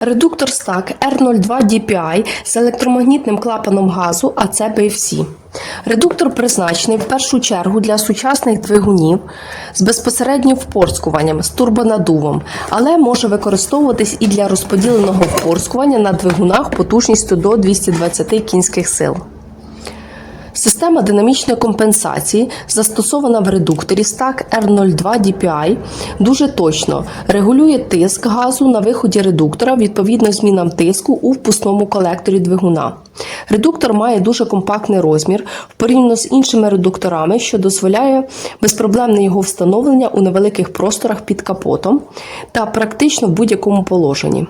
Редуктор стак R02 DPI з електромагнітним клапаном газу ACBFC. Редуктор призначений в першу чергу для сучасних двигунів з безпосереднім впорскуванням з турбонадувом, але може використовуватись і для розподіленого впорскування на двигунах потужністю до 220 кінських сил. Система динамічної компенсації, застосована в редукторі STAC R02 DPI, дуже точно регулює тиск газу на виході редуктора відповідно змінам тиску у впускному колекторі двигуна. Редуктор має дуже компактний розмір порівняно з іншими редукторами, що дозволяє безпроблемне його встановлення у невеликих просторах під капотом та практично в будь-якому положенні.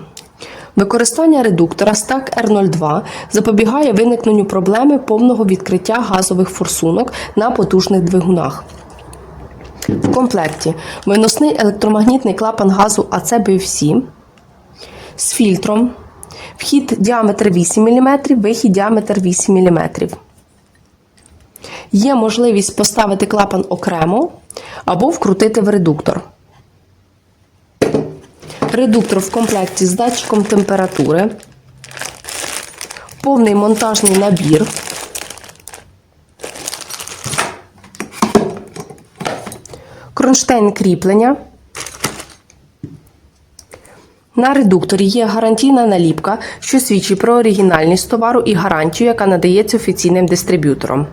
Використання редуктора STAC R02 запобігає виникненню проблеми повного відкриття газових форсунок на потужних двигунах. В комплекті виносний електромагнітний клапан газу ACBFC з фільтром, вхід діаметр 8 мм, вихід діаметр 8 мм. Є можливість поставити клапан окремо або вкрутити в редуктор. Редуктор в комплекті з датчиком температури, повний монтажний набір, кронштейн кріплення. На редукторі є гарантійна наліпка, що свідчить про оригінальність товару і гарантію, яка надається офіційним дистриб'ютором.